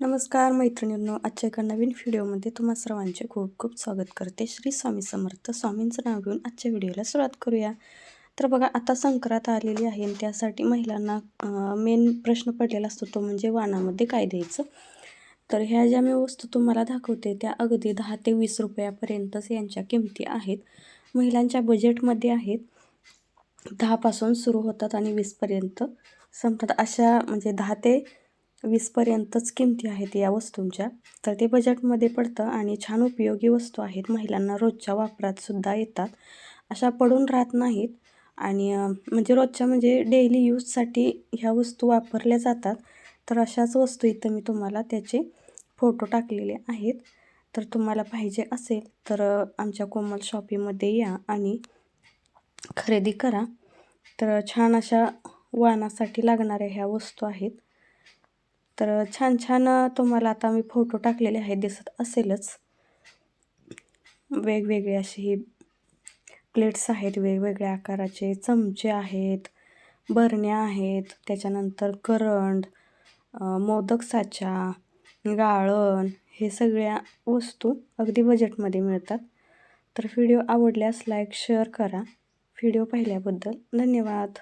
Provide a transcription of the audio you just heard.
नमस्कार मैत्रिणींनो आजच्या एका नवीन व्हिडिओमध्ये तुम्हा सर्वांचे खूप खूप स्वागत करते. श्री स्वामी समर्थ स्वामींचं नाव घेऊन आजच्या व्हिडिओला सुरुवात करूया. तर बघा आता संक्रांत आलेली आहे आणि त्यासाठी महिलांना मेन प्रश्न पडलेला असतो तो म्हणजे वाणामध्ये काय द्यायचं? तर ह्या ज्या मी वस्तू तुम्हाला दाखवते त्या अगदी दहा ते वीस रुपयापर्यंतच यांच्या किमती आहेत. महिलांच्या बजेटमध्ये आहेत. दहापासून सुरू होतात आणि वीसपर्यंत संपतात. अशा म्हणजे दहा ते वीसपर्यंतच किमती आहेत या वस्तूंच्या. तर ते बजेटमध्ये पडतं आणि छान उपयोगी वस्तू आहेत. महिलांना रोजच्या वापरात सुद्धा येतात. अशा पडून राहत नाहीत. आणि म्हणजे रोजच्या म्हणजे डेली यूजसाठी ह्या वस्तू वापरल्या जातात. तर अशाच वस्तू इथं मी तुम्हाला त्याचे फोटो टाकलेले आहेत. तर तुम्हाला पाहिजे असेल तर आमच्या कोमल शॉपीमध्ये या आणि खरेदी करा. तर छान अशा वाहनासाठी लागणाऱ्या ह्या वस्तू आहेत. तर छान छान तुम्हाला आता मी फोटो टाकलेले आहेत दिसत असेलच. वेगवेगळे असे हे प्लेट्स आहेत वेगवेगळ्या आकाराचे चमचे आहेत बरण्या आहेत त्याच्यानंतर करंड मोदक साचा गाळण हे सगळ्या वस्तू अगदी बजेटमध्ये मिळतात. तर व्हिडिओ आवडल्यास लाईक शेअर करा. व्हिडिओ पाहिल्याबद्दल धन्यवाद.